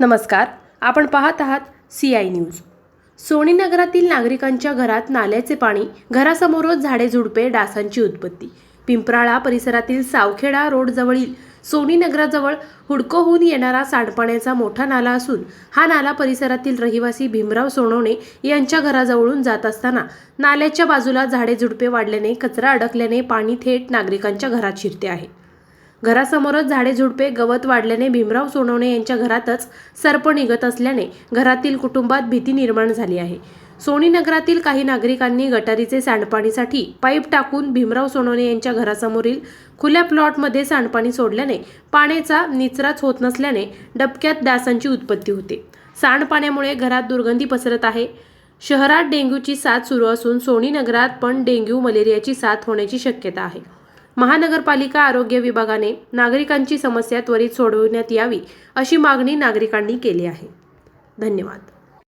नमस्कार आपण पाहत आहात सी आय न्यूज सोनी नगरातील नागरिकांच्या घरात नाल्याचे पाणी घरासमोरच झाडे झुडपे डासांची उत्पत्ती. पिंपराळा परिसरातील सावखेडा रोडजवळील सोनी नगराजवळ हुडकोहून येणारा सांडपाण्याचा मोठा नाला असून हा नाला परिसरातील रहिवासी भीमराव सोनवणे यांच्या घराजवळून जात असताना नाल्याच्या बाजूला झाडे झुडपे वाढल्याने कचरा अडकल्याने पाणी थेट नागरिकांच्या घरात शिरते आहे. घरासमोरच झाडे झुडपे गवत वाढल्याने भीमराव सोनवणे यांच्या घरातच सर्प निघत असल्याने घरातील कुटुंबात भीती निर्माण झाली आहे. सोनी नगरातील काही नागरिकांनी गटारीचे सांडपाणीसाठी पाईप टाकून भीमराव सोनवणे यांच्या घरासमोरील खुल्या प्लॉटमध्ये सांडपाणी सोडल्याने पाण्याचा निचराच होत नसल्याने डबक्यात डासांची उत्पत्ती होते. सांडपाण्यामुळे घरात दुर्गंधी पसरत आहे. शहरात डेंग्यूची साथ सुरू असून सोनी नगरात पण डेंग्यू मलेरियाची साथ होण्याची शक्यता आहे. महानगरपालिका आरोग्य विभागाने नागरिकांची समस्या त्वरित सोडवण्यात यावी अशी मागणी नागरिकांनी केली आहे. धन्यवाद.